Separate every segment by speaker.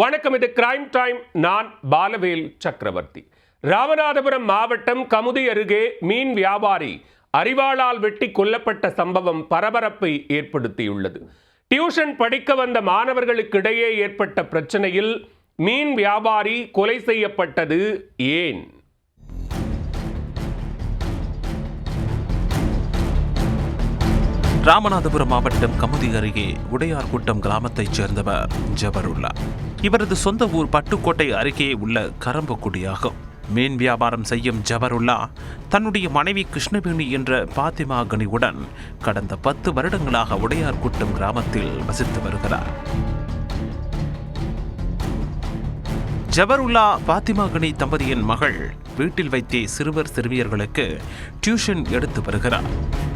Speaker 1: வணக்கம் இது crime time நான் பாலவேல் சக்கரவர்த்தி. ராமநாதபுரம் மாவட்டம் கமுதி அருகே மீன் வியாபாரி அறிவாளால் வெட்டி கொல்லப்பட்ட சம்பவம் பரபரப்பை ஏற்படுத்தியுள்ளது. டியூஷன் படிக்க வந்த மாணவர்களுக்கிடையே ஏற்பட்ட பிரச்சனையில் மீன் வியாபாரி கொலை செய்யப்பட்டது ஏன்?
Speaker 2: ராமநாதபுரம் மாவட்டம் கமுதி அருகே உடையார்குட்டம் கிராமத்தைச் சேர்ந்தவர் ஜபருல்லா. இவரது சொந்த ஊர் பட்டுக்கோட்டை அருகே உள்ள கரம்பக்குடியாகும். மீன் வியாபாரம் செய்யும் ஜபருல்லா தன்னுடைய மனைவி கிருஷ்ணவேணி என்ற பாத்திமா கனிவுடன் கடந்த பத்து வருடங்களாக உடையார்குட்டம் கிராமத்தில் வசித்து வருகிறார். ஜபருல்லா பாத்திமா கனி தம்பதியின் மகள் வீட்டில் வைத்தே சிறுவர் சிறுமியர்களுக்கு டியூஷன் எடுத்து வருகிறார்.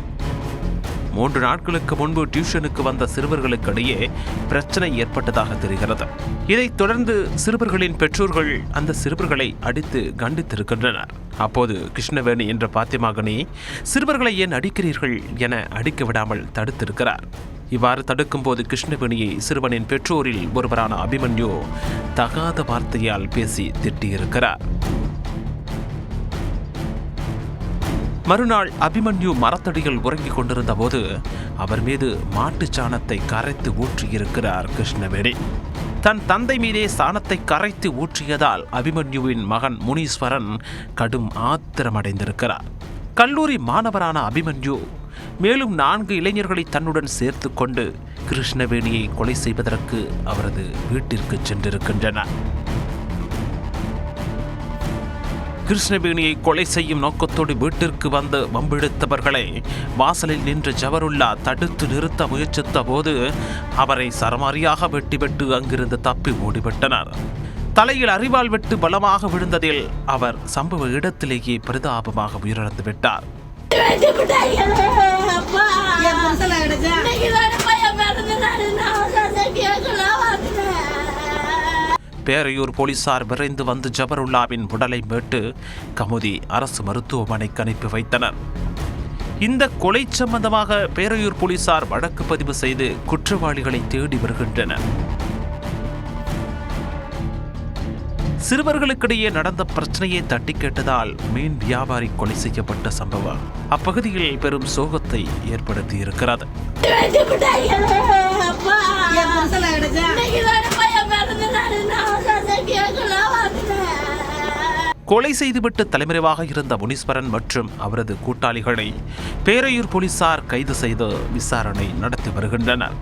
Speaker 2: மூன்று நாட்களுக்கு முன்பு டியூஷனுக்கு வந்த சிறுவர்களுக்கு இடையே பிரச்சனை ஏற்பட்டதாக தெரிகிறது. இதைத் தொடர்ந்து சிறுவர்களின் பெற்றோர்கள் அந்த சிறுவர்களை அடித்து கண்டித்திருக்கின்றனர். அப்போது கிருஷ்ணவேணி என்ற பாத்திமாகனி சிறுவர்களை ஏன் அடிக்கிறீர்கள் என அடிக்க விடாமல் தடுத்திருக்கிறார். இவ்வாறு தடுக்கும்போது கிருஷ்ணவேணியை சிறுவனின் பெற்றோரில் ஒருவரான அபிமன்யு தகாத வார்த்தையால் பேசி திட்டியிருக்கிறார். மறுநாள் அபிமன்யு மரத்தடியில் உறங்கிக் கொண்டிருந்த போது அவர் மீது மாட்டுச் சாணத்தை கரைத்து ஊற்றியிருக்கிறார் கிருஷ்ணவேணி. தன் தந்தை மீதே சாணத்தை கரைத்து ஊற்றியதால் அபிமன்யுவின் மகன் முனீஸ்வரன் கடும் ஆத்திரமடைந்திருக்கிறார். கல்லூரி மாணவரான அபிமன்யு மேலும் நான்கு இளைஞர்களை தன்னுடன் சேர்த்து கொண்டு கிருஷ்ணவேணியை கொலை செய்வதற்கு அவரது வீட்டிற்கு சென்றிருக்கின்றனர். கிருஷ்ணவேணியை கொலை செய்யும் நோக்கத்தோடு வீட்டிற்கு வந்து வம்பிழுத்தவர்களை வாசலில் நின்று ஜவருல்லா தடுத்து நிறுத்த முயற்சித்த போது அவரை சரமாரியாக வெட்டிவிட்டு அங்கிருந்து தப்பி ஓடிவிட்டனர். தலையில் அறிவால் வெட்டு பலமாக விழுந்ததில் அவர் சம்பவ இடத்திலேயே பரிதாபமாக உயிரிழந்து விட்டார் பேரையூர் போலீசார் விரைந்து வந்து ஜபருல்லாவின் உடலை மீட்டு கமுதி அரசு மருத்துவமனைக்கு அனுப்பி வைத்தனர். இந்த கொலை சம்பந்தமாக பேரையூர் போலீசார் வழக்கு பதிவு செய்து குற்றவாளிகளை தேடி வருகின்றனர். சிறுவர்களுக்கிடையே நடந்த பிரச்சனையை தட்டி கேட்டதால் மீன் வியாபாரி கொலை செய்யப்பட்ட சம்பவம் அப்பகுதியில் பெரும் சோகத்தை ஏற்படுத்தி கொலை செய்துவிட்டு தலைமறைவாக இருந்த முனீஸ்வரன் மற்றும் அவரது கூட்டாளிகளை பேரையூர் போலீசார் கைது செய்து விசாரணை நடத்தி வருகின்றனர்.